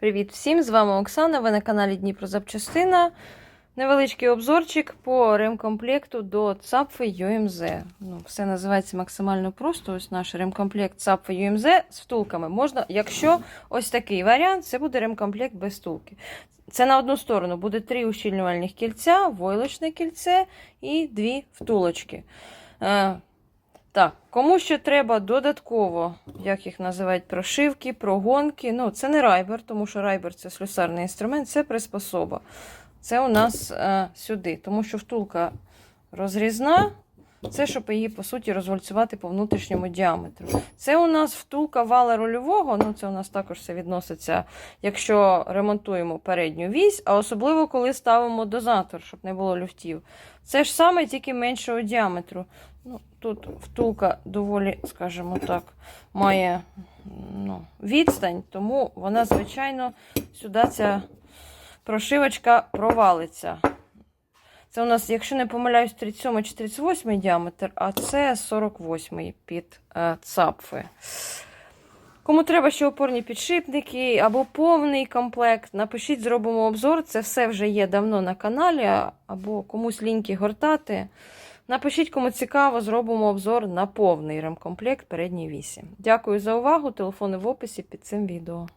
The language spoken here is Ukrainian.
Привіт всім! З вами Оксана. Ви на каналі Дніпро Запчастина. Невеличкий обзорчик по ремкомплекту до ЦАПФи UMZ. Ну, все називається максимально просто. Ось наш ремкомплект ЦАПФи UMZ з втулками. Можна, якщо ось такий варіант, це буде ремкомплект без втулки. Це на одну сторону буде три ущільнювальних кільця, войлочне кільце і дві втулочки. Так, кому ще треба додатково, як їх називають, прошивки, прогонки. Ну, це не райбер, тому що райбер це слюсарний інструмент, це приспособа. Це у нас е, сюди, тому що втулка розрізна. Це, щоб її, по суті, розвальцювати по внутрішньому діаметру. Це у нас втулка вала рульового. Ну, це у нас також все відноситься, якщо ремонтуємо передню вісь, а особливо, коли ставимо дозатор, щоб не було люфтів. Це ж саме тільки меншого діаметру. Ну, Тут втулка доволі, скажімо так, має ну, відстань, тому вона, звичайно, сюди ця прошивочка провалиться. Це у нас, якщо не помиляюсь, 37 чи 38 діаметр, а це 48 під е, цапфи. Кому треба ще опорні підшипники або повний комплект, напишіть, зробимо обзор. Це все вже є давно на каналі, або комусь ліньки гортати. Напишіть, кому цікаво, зробимо обзор на повний ремкомплект передньої вісі. Дякую за увагу. Телефони в описі під цим відео.